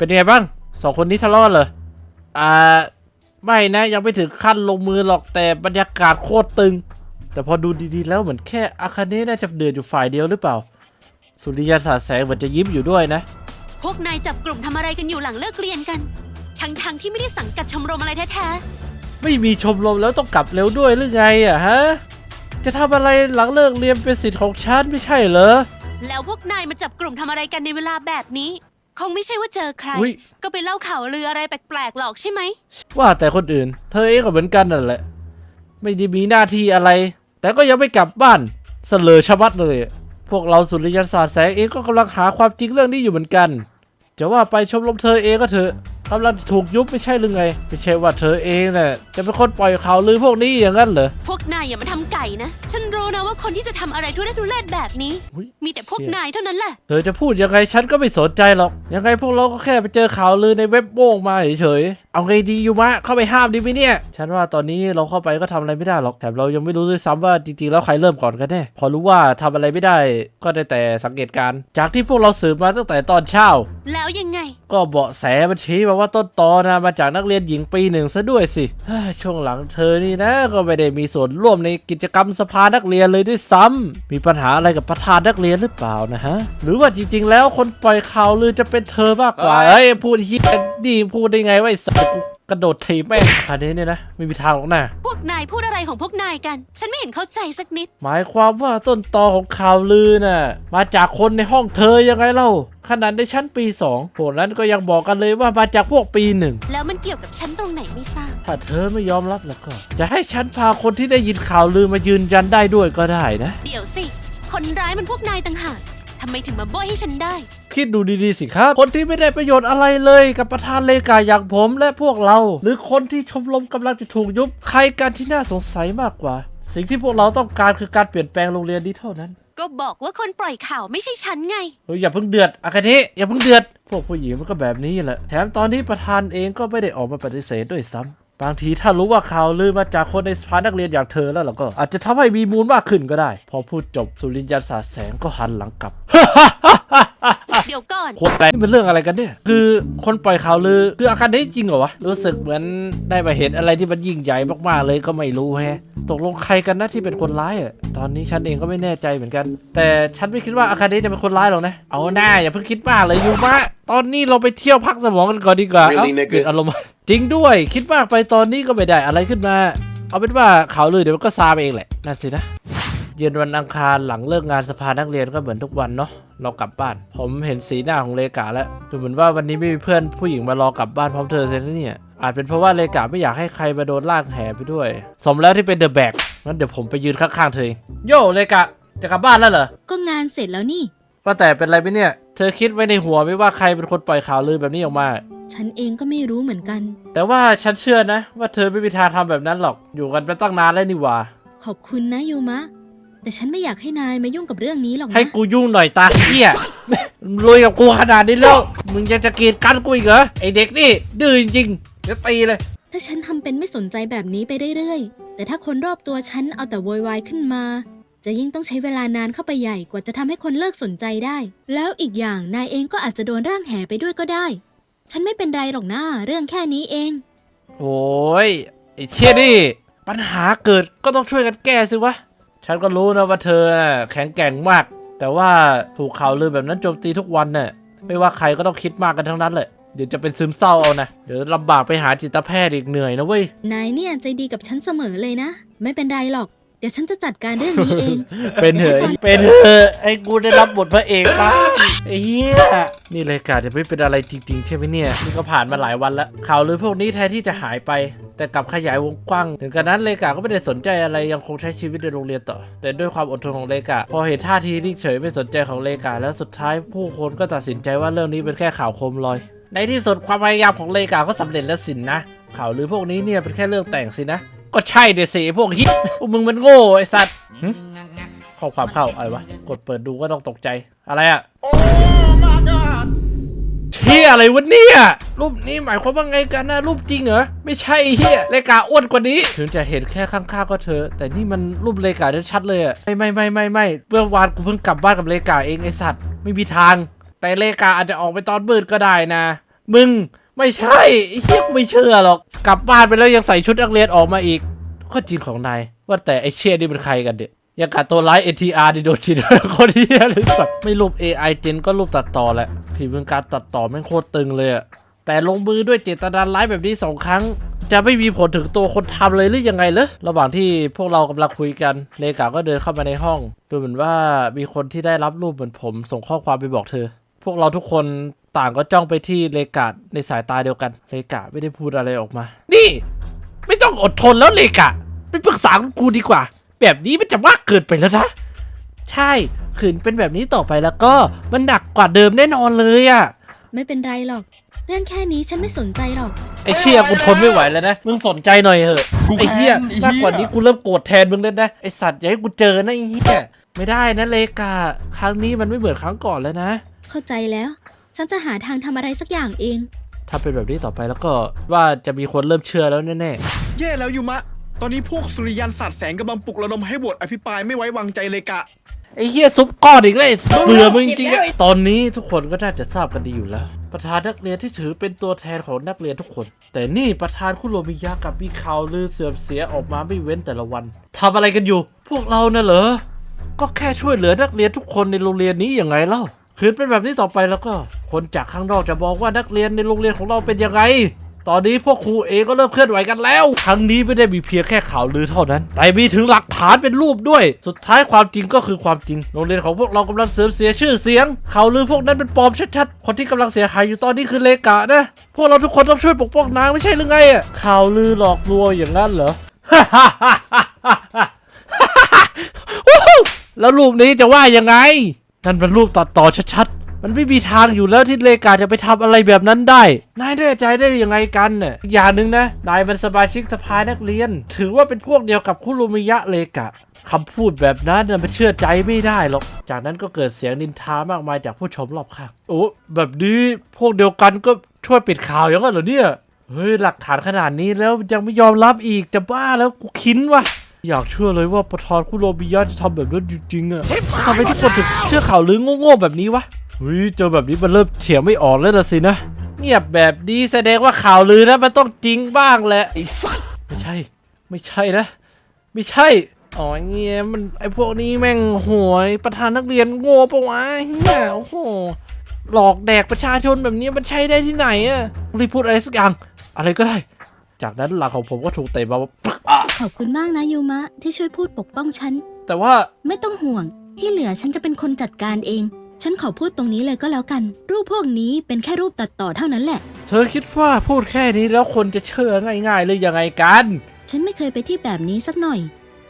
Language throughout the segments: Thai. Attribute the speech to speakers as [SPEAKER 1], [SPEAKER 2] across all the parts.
[SPEAKER 1] เป็นไงบ้างสองคนนี้ทะเลาะกันเหรออ่าไม่นะยังไม่ถึงขั้นลงมือหรอกแต่บรรยากาศโคตรตึง แต่พอดูดีๆแล้วเหมือนแค่อาคาเนะน่าจะเดือดอยู่ฝ่ายเดียวหรือเปล่า สุริยาสาดแสงเหมือนจะยิ้มอยู่ด้วยนะ
[SPEAKER 2] พวกนายจับกลุ่มทำอะไรกันอยู่หลังเลิกเรียนกัน ทั้งๆที่ไม่ได้สังกัดชมรมอะไรแท้
[SPEAKER 1] ไม่มีชมรมแล้วต้องกลับเร็วด้วยหรือไงอะฮะ จะทำอะไรหลังเลิกเรียนเป็นสิทธิ์ของฉันไม่ใช่เหรอ
[SPEAKER 2] ๆ แล้วพวกนายมาจับกลุ่มทำอะไรกันในเวลาแบบนี้ คงไม่ใช่ว่าเจอใคร
[SPEAKER 1] อุ๊ย
[SPEAKER 2] ก็ไปเล่าข่าวลืออะไรแปลกๆหรอกใช่ไหม
[SPEAKER 1] ว่าแต่คนอื่น เธอเองก็เหมือนกันนั่นแหละ ไม่ได้มีหน้าที่อะไร แต่ก็ยังไม่กลับบ้านเสลอชะมัดเลย พวกเราสุริยันศาสตร์แสงเองก็กำลังหาความจริงเรื่องนี้อยู่เหมือนกัน จะว่าไปชมรมเธอเองก็เถอะกำลังถูกยุบไม่ใช่หรือไง ไม่ใช่ว่าเธอเองน่ะจะเป็นคนปล่อยข่าวลือพวกนี้อย่างนั้นเหรอ
[SPEAKER 2] พวกนายอย่ามาทำไก่นะ ฉันรู้นะว่าคนที่จะทำอะไรทุเรศทุเรศแบบนี้
[SPEAKER 1] อุ๊ย
[SPEAKER 2] มีแต่พวก
[SPEAKER 1] เชี่ย
[SPEAKER 2] นายเท่านั้นแหละ
[SPEAKER 1] เธอจะพูดยังไงฉันก็ไม่สนใจหรอก ยังไงพวกเราก็แค่ไปเจอข่าวลือในเว็บโป้งมาเฉยๆ เอาไงดีอยู่มะ เข้าไปห้ามดีไหมเนี่ย ฉันว่าตอนนี้เราเข้าไปก็ทำอะไรไม่ได้หรอก แถมเรายังไม่รู้ด้วยซ้ำว่าจริงๆแล้วใครเริ่มก่อนกันแน่ พอรู้ว่าทำอะไรไม่ได้ก็ได้แต่สังเกตการณ์จากที่พวกเราสืบมาตั้งแต่ตอนเช้า
[SPEAKER 2] แล้วยังไง
[SPEAKER 1] ก็เบาะแสมันชี้มาว่าต้นตอนะมาจากนักเรียนหญิงปีหนึ่งซะด้วยสิเฮ้ยช่วงหลังเธอนี่นะ ก็ไม่ได้มีส่วนร่วมในกิจกรรมสภานักเรียนเลยด้วยซ้ำมีปัญหาอะไรกับประธานนักเรียนหรือเปล่านะฮะ หรือว่าจริง ๆ แล้วคนปล่อยข่าวลือจะเป็นเธอมากกว่า
[SPEAKER 3] เฮ้
[SPEAKER 1] เฮ้
[SPEAKER 3] ย
[SPEAKER 1] ยพูดฮิตดีพูดได้ไงวะไอ้สัส กูกระโดดถีบแม่งอาคาเนี้เนี่ยนะไม่มีทางหรอกนะ
[SPEAKER 2] พวกนายพูดอะไรของพวกนายกัน ฉันไม่เห็นเข้าใจสักนิด
[SPEAKER 1] หมายความว่าต้นตอของข่าวลือน่ะ มาจากคนในห้องเธอยังไงเล่าขนาดในชั้นปีสองพวกนั้นก็ยังบอกกันเลยว่ามาจากพวกปีหนึ่ง
[SPEAKER 2] แล้วมันเกี่ยวกับฉันตรงไหนไม่ทราบ
[SPEAKER 1] ถ้าเธอไม่ยอมรับแล้วก็ จะให้ฉันพาคนที่ได้ยินข่าวลือมายืนยันได้ด้วยก็ได้นะ
[SPEAKER 2] เดี๋ยวสิ คนร้ายมันพวกนายต่างหาก ทำไมถึงมาโบยให้ฉันได้
[SPEAKER 1] คิดดูดีๆสิครับ คนที่ไม่ได้ประโยชน์อะไรเลยกับประธานเลกาอย่างผมและพวกเรา หรือคนที่ชมรมกำลังจะถูกยุบ ใครกันที่น่าสงสัยมากกว่า สิ่งที่พวกเราต้องการคือการเปลี่ยนแปลงโรงเรียนนี้เท่านั้น
[SPEAKER 2] ก็บอกว่าคนปล่อยข่าวไม่ใช่ฉันไง
[SPEAKER 1] เฮ้ยอย่าเพิ่งเดือดอากาเนะอย่าเพิ่งเดือด พวกผู้หญิงมันก็แบบนี้แหละ แถมตอนนี้ประธานเองก็ไม่ได้ออกมาปฏิเสธด้วยซ้ำ บางทีถ้ารู้ว่าข่าวลือมาจากคนในสภานักเรียนอย่างเธอแล้วเราก็ อาจจะทำให้มีมูลมากขึ้นก็ได้ พอพูดจบสุรินยันสาแสงก็หันหลังกลับ
[SPEAKER 2] เดี๋ยวก่อน
[SPEAKER 1] โคตรแรงนี่เป็นเรื่องอะไรกันเนี่ย คือคนปล่อยข่าวลือ คืออาการนี้จริงเหรอวะ รู้สึกเหมือนได้มาเห็นอะไรที่มันยิ่งใหญ่มากๆเลยก็ไม่รู้แฮะ ตกลงใครกันนะที่เป็นคนร้ายอะ ตอนนี้ฉันเองก็ไม่แน่ใจเหมือนกัน แต่ฉันไม่คิดว่าอาคาเนะจะเป็นคนร้ายหรอกนะ เอาหน้าอย่าเพิ่งคิดมากเลยยูมะตอนนี้เราไปเที่ยวพักสมองกันก่อนดีกว่า
[SPEAKER 3] Really,
[SPEAKER 1] เอ้า
[SPEAKER 3] nigga?
[SPEAKER 1] เกิดอารมณ์ จริงด้วย คิดมากไปตอนนี้ก็ไม่ได้อะไรขึ้นมา เอาเป็นว่าข่าวลือเดี๋ยวมันก็ซาไปเองแหละ นั่นสินะ เย็นวันอังคารหลังเลิกงานสภานักเรียนก็เหมือนทุกวันเนาะเรากลับบ้าน ผมเห็นสีหน้าของเลกาแล้วดูเหมือนว่าวันนี้ไม่มีเพื่อนผู้หญิงมารอกลับบ้านพร้อมเธอเลยนะเนี่ยอาจเป็นเพราะว่าเลกาไม่อยากให้ใครมาโดนลากแห่ไปด้วย สมแล้วที่เป็นเดอะแบกงั้นเดี๋ยวผมไปยืนข้างๆเธอเองโย่เลกาจะกลับบ้านแล้วเหรอ
[SPEAKER 4] ก็งานเสร็จแล้วนี่
[SPEAKER 1] ว่าแต่เป็นไรไหมเนี่ย เธอคิดไว้ในหัวไหมว่าใครเป็นคนปล่อยข่าวลือแบบนี้ออกมา
[SPEAKER 4] ฉันเองก็ไม่รู้เหมือนกัน
[SPEAKER 1] แต่ว่าฉันเชื่อนะ ว่าเธอไม่มีทางทำแบบนั้นหรอก อยู่กันมาตั้งนานแล้วนี่หว่า
[SPEAKER 4] ขอบคุณนะยูมะ แต่ฉันไม่อยากให้นายมายุ่งกับเรื่องนี้หรอกนะ
[SPEAKER 1] ให้กูยุ่งหน่อยตาเหี้ยรวยกับกูขนาดนี้แล้ว มึงยังจะกีดกันกูอีกเหรอ ไอเด็กนี่ ดื้อจริงๆจะตีเลย
[SPEAKER 4] ถ้าฉันทำเป็นไม่สนใจแบบนี้ไปเรื่อยๆ แต่ถ้าคนรอบตัวฉันเอาแต่โวยวายขึ้นมา จะยิ่งต้องใช้เวลานานเข้าไปใหญ่กว่าจะทำให้คนเลิกสนใจได้ แล้วอีกอย่างนายเองก็อาจจะโดนร่างแห่ไปด้วยก็ได้ ฉันไม่เป็นไรหรอกนะเรื่องแค่นี้เอง
[SPEAKER 1] โอ้ยไอเชี่ยนี่ ปัญหาเกิดก็ต้องช่วยกันแก้สิวะ ฉันก็รู้นะว่าเธอน่ะแข็งแกร่งมาก แต่ว่าถูกข่าวลือแบบนั้นโจมตีทุกวันน่ะไม่ว่าใครก็ต้องคิดมากกันทั้งนั้นเลยเดี๋ยวจะเป็นซึมเศร้าเอานะ เดี๋ยวลำบากไปหาจิตแพทย์อีกเหนื่อยนะเว้ย
[SPEAKER 4] นายเนี่ยใจดีกับฉันเสมอเลยนะ ไม่เป็นไรหรอก เดี๋ยวฉันจะจัดการเรื่องนี้เอง
[SPEAKER 1] เป็นเหอะเป็นเหอะไอ้กูได้รับบทพระเอกปะไอ้เหี้ยนี่รายการจะไม่เป็นอะไรจริง ๆ ใช่ไหมเนี่ยนี่ก็ผ่านมาหลายวันแล้วข่าวลือพวกนี้แทนที่จะหายไป แต่กลับขยายวงกว้าง ถึงกระนั้นเลกาก็ไม่ได้สนใจอะไรยังคงใช้ชีวิตในโรงเรียนต่อ แต่ด้วยความอดทนของเลกาพอเห็นท่าทีนิ่งเฉยไม่สนใจของเลกาแล้วสุดท้ายผู้คนก็ตัดสินใจว่าเรื่องนี้เป็นแค่ข่าวโคมลอย ในที่สุดความพยายามของเลกาก็สำเร็จแล้วสินนะข่าวลือพวกนี้เนี่ยเป็นแค่เรื่องแต่งสินะ ก็ใช่เดสิไอ้พวกฮิตพวกมึงมันโง่ไอ้สัตว์หึข้อความเข้าอะไรวะ กดเปิดดูก็ต้องตกใจ อะไรอะ
[SPEAKER 3] Oh my god!
[SPEAKER 1] เชี่ยอะไรวะเนี่ยรูปนี้หมายความว่าไงกันนะรูปจริงเหรอ ไม่ใช่เฮียเลกาอ้วนกว่านี้ ถึงจะเห็นแค่ข้างๆก็เถอะแต่นี่มันรูปเลกาชัดๆเลยอะไม่ไม่ไม่ไม่ไม่เมื่อวานกูเพิ่งกลับบ้านกับเลกาเองไอสัตว์ ไม่มีทาง แต่เลกาอาจจะออกไปตอนมืดก็ได้นะ มึง ไม่ใช่ไอ้เฮียกูไม่เชื่อหรอก กลับบ้านไปแล้วยังใส่ชุดนักเรียนออกมาอีก ก็จริงของนาย ว่าแต่ไอ้เชี่ยนี่เป็นใครกันเด็กยังกัดตัวร้าย NTR ดิโดนชินคนเฮียเลยสัตว์ไม่รูป AI เจนก็รูปตัดต่อแหละผีเมืองการตัดต่อแม่งโคตรตึงเลยอะแต่ลงมือด้วยเจตนาร้ายแบบนี้สองครั้ง จะไม่มีผลถึงตัวคนทำเลยหรือยังไงเลยระหว่างที่พวกเรากำลังคุยกันเลกาก็เดินเข้ามาในห้อง ดูเหมือนว่ามีคนที่ได้รับรูปเหมือนผม ส่งข้อความไปบอกเธอ พวกเราทุกคน ต่างก็จ้องไปที่เลกาในสายตาเดียวกัน เลกาไม่ได้พูดอะไรออกมา นี่ ไม่ต้องอดทนแล้วเลกาไปปรึกษาคุณครูดีกว่า แบบนี้มันจะมากเกินไปแล้วนะ ใช่ขืนเป็นแบบนี้ต่อไปแล้วก็มันหนักกว่าเดิมแน่นอนเลยอะ
[SPEAKER 4] ไม่เป็นไรหรอก เรื่องแค่นี้ฉันไม่สนใจหรอก
[SPEAKER 1] ไอ้เชี่ยกูทนไม่ไหวแล้วนะ มึงสนใจหน่อยเหอะ
[SPEAKER 3] กู
[SPEAKER 1] ไอ้เหี้ย
[SPEAKER 3] แค้นไอ้เหี้ย
[SPEAKER 1] มากกว่านี้กูเริ่มโกรธแทนมึงแล้วนะ ไอ้สัตว์อย่าให้กูเจอนะไอ้เหี้ยไม่ได้นะเลกาครั้งนี้มันไม่เหมือนครั้งก่อนแล้วนะ
[SPEAKER 4] เข้าใจแล้ว ฉันจะหาทางทำอะไรสักอย่างเอง
[SPEAKER 1] ถ้าเป็นแบบนี้ต่อไปแล้วก็ว่าจะมีคนเริ่มเชื่อแล้วแน่
[SPEAKER 3] แย่แล้วยูมะ ตอนนี้พวกสุริยันศาสตร์แสงกำลังปลุกระดมให้โหวตอภิปรายไม่ไว้วางใจเลยกะ
[SPEAKER 1] ๆไอ้เหี้ยซุปก้อนอีกแล้วไอ้เบื่อมึงจริงๆอะตอนนี้ทุกคนก็น่าจะทราบกันดีอยู่แล้ว ประธานนักเรียนที่ถือเป็นตัวแทนของนักเรียนทุกคน แต่นี่ประธานคุโรมิยะกับมีข่าวลือเสื่อมเสียออกมาไม่เว้นแต่ละวันทำอะไรกันอยู่ พวกเราน่ะเหรอ ก็แค่ช่วยเหลือนักเรียนทุกคนในโรงเรียนนี้ยังไงเล่าคืนเป็นแบบนี้ต่อไปแล้วก็ คนจากข้างนอกจะบอกว่านักเรียนในโรงเรียนของเราเป็นยังไง ตอนนี้พวกครูเองก็เริ่มเคลื่อนไหวกันแล้วครั้งนี้ไม่ได้มีเพียงแค่ข่าวลือเท่านั้น แต่มีถึงหลักฐานเป็นรูปด้วย สุดท้ายความจริงก็คือความจริง โรงเรียนของพวกเรากำลังเสื่อมเสียชื่อเสียง ข่าวลือพวกนั้นเป็นปลอมชัดๆ คนที่กำลังเสียหายอยู่ตอนนี้คือเลกะนะ พวกเราทุกคนต้องช่วยปกป้องนางไม่ใช่หรือไงอะข่าวลือหลอกลวงอย่างนั้นเหรอแล้วรูปนี้จะว่ายังไงนั่นเป็นรูปตัดต่อชัดๆ มันไม่มีทางอยู่แล้วที่เลกาจะไปทำอะไรแบบนั้นได้ นายแน่ใจได้ยังไงกันน่ะอีกอย่างหนึ่งนะ นายเป็นสมาชิกสภานักเรียน ถือว่าเป็นพวกเดียวกับคุรุมิยะเลกะคำพูดแบบนั้นน่ะมันเชื่อใจไม่ได้หรอก จากนั้นก็เกิดเสียงนินทามากมายจากผู้ชมรอบข้าง โอ้แบบนี้พวกเดียวกันก็ช่วยปิดข่าวอย่างนั้นเหรอเนี่ย เฮ้ยหลักฐานขนาดนี้แล้วยังไม่ยอมรับอีกจะบ้าแล้วกูคินวะอยากเชื่อเลยว่าประธานคุโรบิยะจะทำแบบนั้นจริงๆอะทำไมทุกคนถึงเชื่อข่าวลือโง่ๆแบบนี้วะ ฮ้ยเจอแบบนี้มันเริ่มเถียงไม่ออกแล้วล่ะสินะ เงียบแบบนี้แสดงว่าข่าวลือนะมันต้องจริงบ้างแหละไอ้สัสไม่ใช่ ไม่ใช่นะ ไม่ใช่อ๋อเงี้ยมันไอพวกนี้แม่งโหวยประธานนักเรียนโง่ปะวะเฮียโอ้โหหลอกแดกประชาชนแบบนี้มันใช้ได้ที่ไหนอะรีบพูดอะไรสักอย่างอะไรก็ได้ จากนั้นหลังของผมก็ถูกเตะมาว่าปึ๊กอะ
[SPEAKER 4] ขอบคุณมากนะยูมะที่ช่วยพูดปกป้องฉัน
[SPEAKER 1] แต่ว่า
[SPEAKER 4] ไม่ต้องห่วงที่เหลือฉันจะเป็นคนจัดการเอง ฉันขอพูดตรงนี้เลยก็แล้วกัน รูปพวกนี้เป็นแค่รูปตัดต่อเท่านั้นแหละ
[SPEAKER 1] เธอคิดว่าพูดแค่นี้แล้วคนจะเชื่อง่ายๆเลยยังไงกัน
[SPEAKER 4] ฉันไม่เคยไปที่แบบนี้สักหน่อย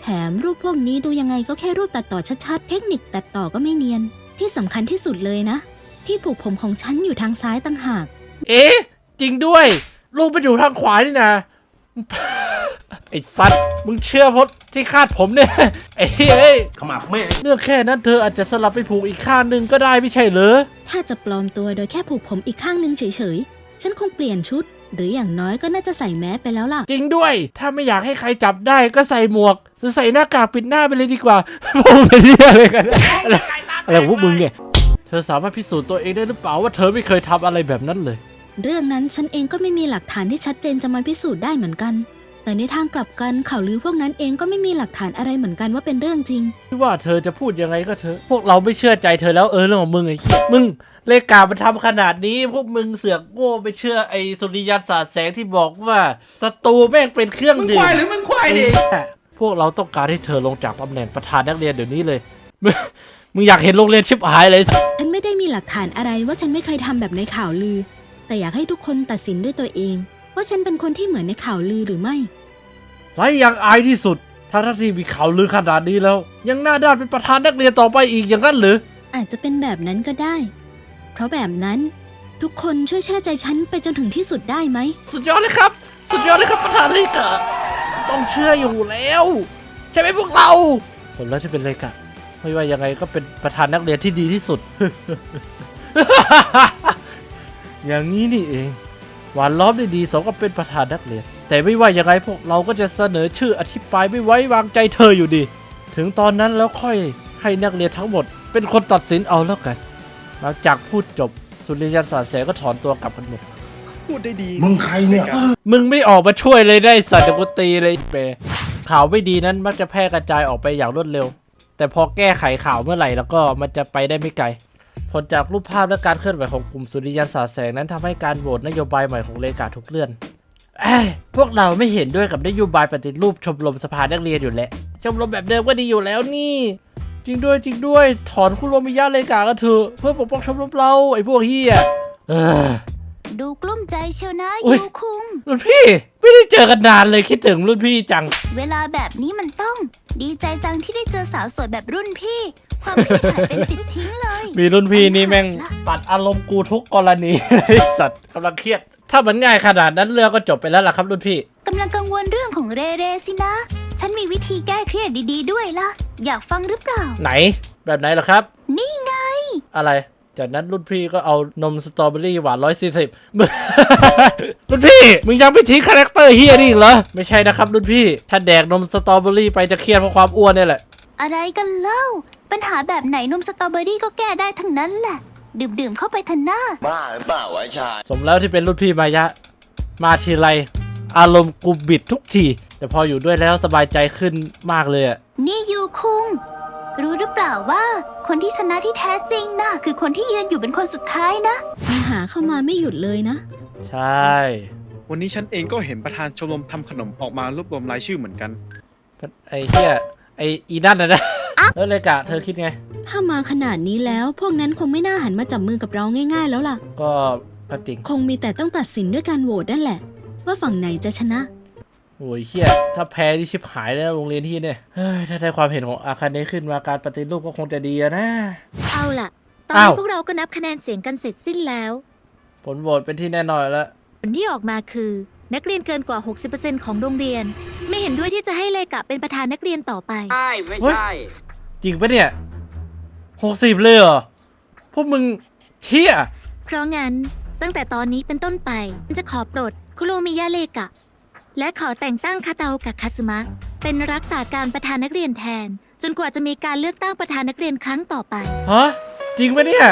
[SPEAKER 4] แถมรูปพวกนี้ดูยังไงก็แค่รูปตัดต่อชัดๆ เทคนิคตัดต่อก็ไม่เนียน ที่สำคัญที่สุดเลยนะ ที่ผูกผมของฉันอยู่ทางซ้ายต่างหาก
[SPEAKER 1] เอ๊ะ จริงด้วยลูกไปอยู่ทางขวานี่นะ ไอ้สัตว์มึงเชื่อเพราะที่คาดผมเนี่ยไอ้เอ้ย
[SPEAKER 3] ขมับแม่
[SPEAKER 1] เรื่องแค่นั้นเธออาจจะสลับไปผูกอีกข้างหนึ่งก็ได้ไม่ใช่เหรอ
[SPEAKER 4] ถ้าจะปลอมตัวโดยแค่ผูกผมอีกข้างหนึ่งเฉยๆ ฉันคงเปลี่ยนชุด หรืออย่างน้อยก็น่าจะใส่แมสไปแล้วล่ะ
[SPEAKER 1] จริงด้วย ถ้าไม่อยากให้ใครจับได้ก็ใส่หมวกหรือใส่หน้ากากปิดหน้าไปเลยดีกว่าพวกมึงเป็นเหี้ยอะไรกันอะไรอะไรของพวกมึงเนี่ยเธอสามารถพิสูจน์ตัวเองได้หรือเปล่าว่าเธอไม่เคยทำอะไรแบบนั้นเลย
[SPEAKER 4] เรื่องนั้นฉันเองก็ไม่มีหลักฐานที่ชัดเจนจะมาพิสูจน์ได้เหมือนกัน แต่ในทางกลับกันข่าวลือพวกนั้นเองก็ไม่มีหลักฐานอะไรเหมือนกันว่าเป็นเรื่องจริง
[SPEAKER 1] ที่ว่าเธอจะพูดยังไงก็เถอะพวกเราไม่เชื่อใจเธอแล้วเออเรื่องของมึงไอ้เหี้ยมึงเลกามันทำขนาดนี้ พวกมึงเสือกโง่ไปเชื่อไอ้สุริยันศาสตร์แสงที่บอกว่าศัตรูแม่งเป็นเครื่อง
[SPEAKER 3] มึง
[SPEAKER 1] ดื่
[SPEAKER 3] ค
[SPEAKER 1] ม
[SPEAKER 3] วายหรือมึงควายดิ
[SPEAKER 1] พวกเราต้องการให้เธอลงจากตำแหน่งประธานนักเรียนเดี๋ยวนี้เลยมึงมึงอยากเห็นโรงเรียนชิบหายเลย
[SPEAKER 4] ฉันไม่ได้มีหลักฐานอะไรว่าฉันไม่เคยทำแบบในข่าวลือ แต่อยากให้ทุกคนตัดสินด้วยตัวเอง ว่าฉันเป็นคนที่เหมือนในข่าวลือหรือไม่
[SPEAKER 1] ไรอย่างอายที่สุดทั้งทที่มีข่าวลือขนาดนี้แล้ว ยังหน้าด้านเป็นประธานนักเรียนต่อไปอีกอย่างนั้นหรือ
[SPEAKER 4] อาจจะเป็นแบบนั้นก็ได้ เพราะแบบนั้นทุกคนช่วยเชื่อใจฉันไปจนถึงที่สุดได้ไหม
[SPEAKER 1] สุดยอดเลยครับ สุดยอดเลยครับประธานเลกะต้องเชื่ออยู่แล้ว ใช่ไหมพวกเราผมแล้วจะเป็นเลกะไม่ว่ายังไงก็เป็นประธานนักเรียนที่ดีที่สุด อย่างนี้นี่เอง หวานล้อมได้ดีสมกับเป็นประธานนักเรียน แต่ไม่ว่ายังไงพวกเราก็จะเสนอชื่ออธิบายไม่ไว้วางใจเธออยู่ดี ถึงตอนนั้นแล้วค่อยให้นักเรียนทั้งหมด เป็นคนตัดสินเอาแล้วกัน หลังจากพูดจบสุริยันสาดแสงก็ถอนตัวกลับกันหมด
[SPEAKER 3] พูดได้ดี
[SPEAKER 5] มึงใครเนี่ย
[SPEAKER 1] มึงไม่ออกมาช่วยเลยได้สัตว์จะกูตีเลยเปข่าวไม่ดีนั้นมักจะแพร่กระจายออกไปอย่างรวดเร็ว แต่พอแก้ไขข่าวเมื่อไหร่แล้วก็มันจะไปได้ไม่ไกล ผลจากรูปภาพและการเคลื่อนไหวของกลุ่มสุริยันสาดแสงนั้นทำให้การโหวตนโยบายใหม่ของเลกาทุกเลื่อนเอ้ย พวกเราไม่เห็นด้วยกับนโยบายปฏิรูปชมรมสภานักเรียนอยู่แล้วชมรมแบบเดิมก็ดีอยู่แล้วนี่ จริงด้วยจริงด้วย ถอนคุโรมิยะเลกาก็เถอะเพื่อปกป้องชมรมเราไอ้พวกเฮียเออ
[SPEAKER 6] ดูกลุ้มใจเชียวนะ
[SPEAKER 1] อุ๊ย
[SPEAKER 6] ยูคุง
[SPEAKER 1] รุ่นพี่ ไม่ได้เจอกันนานเลยคิดถึงรุ่นพี่จัง
[SPEAKER 6] เวลาแบบนี้มันต้อง ดีใจจังที่ได้เจอสาวสวยแบบรุ่นพี่ ความเครียดหายเป็นปิดทิ้งเลย
[SPEAKER 1] มีรุ่นพี่นี่แม่งตัดอารมณ์กูทุกกรณีไอ้สัตว์กำลังเครียด ถ้ามันง่ายขนาดนั้นเรื่องก็จบไปแล้วล่ะครับรุ่นพี่
[SPEAKER 6] กำลังกังวลเรื่องของเรเรสินะ ฉันมีวิธีแก้เครียดดีๆด้วยล่ะ อยากฟังหรือเปล่า
[SPEAKER 1] ไหน แบบไหนเหรอครับ
[SPEAKER 6] นี่ไง
[SPEAKER 1] อะไร จากนั้นรุ่นพี่ก็เอานมสตรอเบอรี่หวานร้อยสี่สิบ รุ่นพี่ มึงยังไม่ทิ้งคาแรคเตอร์เฮียนี่อีกเหรอ ไม่ใช่นะครับรุ่นพี่ ถ้าแดกนมสตรอเบอรี่ไปจะเครียดเพราะความอ้วนเนี่ยแหละ
[SPEAKER 6] อะไรกันเล่า ปัญหาแบบไหนนมสตรอเบอรี่ก็แก้ได้ทั้งนั้นแหละ ดื่มๆเข้าไปเถอะหน้า
[SPEAKER 5] บ้าหรือเปล่าวะไอ้ชาย
[SPEAKER 1] สมแล้วที่เป็นรุ่นพี่มายะ มาทีไร อารมณ์กูบิดทุกที แต่พออยู่ด้วยแล้วสบายใจขึ้นมากเลยอะ
[SPEAKER 6] นี่ยูคุง รู้หรือเปล่าว่า คนที่ชนะที่แท้จริงน่ะ คือคนที่ยืนอยู่เป็นคนสุดท้ายนะ
[SPEAKER 4] ปัญหาเข้ามาไม่หยุดเลยนะ
[SPEAKER 1] ใช่
[SPEAKER 3] วันนี้ฉันเองก็เห็นประธานชมรมทำขนมออกมารวบรวมรายชื่อเหมือนกัน
[SPEAKER 1] ไอ้เหี้ยไอ้อีนั่นนะนะ แล้วเลยกะเธอคิดไง
[SPEAKER 4] ถ้ามาขนาดนี้แล้ว พวกนั้นคงไม่น่าหันมาจับมือกับเราง่าย ๆ แล้วล่ะ
[SPEAKER 1] ก็ก็จริง
[SPEAKER 4] คงมีแต่ต้องตัดสินด้วยการโหวตนั่นแหละ ว่าฝั่งไหนจะชนะ
[SPEAKER 1] โอ้ยเหี้ยถ้าแพ้ที่ชิบหายแล้วโรงเรียนที่เนี่ยเฮ้ยถ้าได้ความเห็นของอาคาเนะขึ้นมาการปฏิรูปก็คงจะดีอะนะ
[SPEAKER 7] เอาล่ะ ตอน
[SPEAKER 1] อ้า
[SPEAKER 7] นี้
[SPEAKER 1] ว
[SPEAKER 7] พวกเราก็นับคะแนนเสียงกันเสร็จสิ้นแล้ว
[SPEAKER 1] ผลโหวตเป็นที่แน่นอนแล้ว
[SPEAKER 7] ผลที่ออกมาคือ นักเรียนเกินกว่า 60%ของโรงเรียน ไม่เห็นด้วยที่จะให้เลกะเป็นประธานนักเรียนต่อไป
[SPEAKER 8] ใช่ ไม่
[SPEAKER 1] เฮ้ย
[SPEAKER 8] ใช่
[SPEAKER 1] จริงปะเนี่ย หกสิบเลยเหรอ พวกมึงเชี่ย
[SPEAKER 7] เพราะงั้นตั้งแต่ตอนนี้เป็นต้นไปจะขอปลดคุโรมิยะเลกะ และขอแต่งตั้งคาตาโอกะคาซึมะ เป็นรักษาการประธานนักเรียนแทน จนกว่าจะมีการเลือกตั้งประธานนักเรียนครั้งต่อไป
[SPEAKER 1] ฮะ จริงปะเนี่ย